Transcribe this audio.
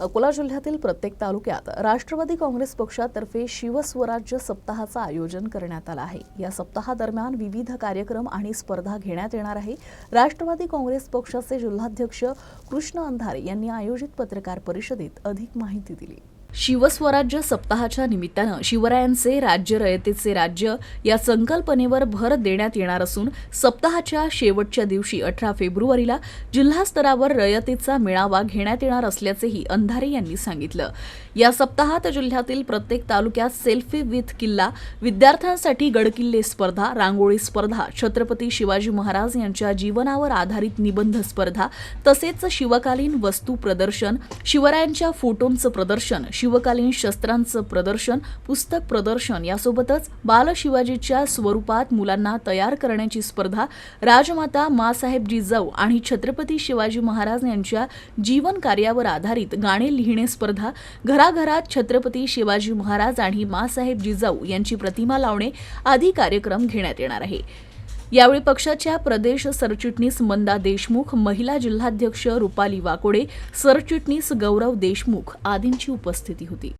अकोला जिल्ह्यातील प्रत्येक तालुक्यात राष्ट्रवादी काँग्रेस पक्षातर्फे शिवस्वराज्य सप्ताहाचं आयोजन करण्यात आलं आहे. या सप्ताहादरम्यान विविध कार्यक्रम आणि स्पर्धा घेण्यात येणार आहे. राष्ट्रवादी काँग्रेस पक्षाचे जिल्हाध्यक्ष कृष्ण अंधारे यांनी आयोजित पत्रकार परिषदेत अधिक माहिती दिली. शिवस्वराज्य सप्ताहाच्या निमित्तानं शिवरायांचे राज्य रयतेचे राज्य या संकल्पनेवर भर देण्यात येणार असून सप्ताहाच्या शेवटच्या दिवशी अठरा फेब्रुवारीला जिल्हा स्तरावर रयतेचा मेळावा घेण्यात येणार असल्याचेही अंधारे यांनी सांगितलं. या सप्ताहात जिल्ह्यातील प्रत्येक तालुक्यात सेल्फी विथ किल्ला विद्यार्थ्यांसाठी गडकिल्ले स्पर्धा रांगोळी स्पर्धा छत्रपती शिवाजी महाराज यांच्या जीवनावर आधारित निबंध स्पर्धा तसेच शिवकालीन वस्तू प्रदर्शन शिवरायांच्या फोटोंचं प्रदर्शन शिवकालीन शस्त्रांचं प्रदर्शन पुस्तक प्रदर्शन यासोबतच बाल शिवाजीच्या स्वरूपात मुलांना तयार करण्याची स्पर्धा राजमाता मासाहेब जिजाऊ आणि छत्रपती शिवाजी महाराज यांच्या जीवन कार्यावर आधारित गाणे लिहिणे स्पर्धा घराघरात छत्रपती शिवाजी महाराज आणि मासाहेब जिजाऊ यांची प्रतिमा लावणे आदी कार्यक्रम घेण्यात येणार आहे. यावेळी पक्षाच्या प्रदेश सरचिटणीस मंदा देशमुख महिला जिल्हाध्यक्ष रुपाली वाकोडे सरचिटणीस गौरव देशमुख आदींची उपस्थिती होती.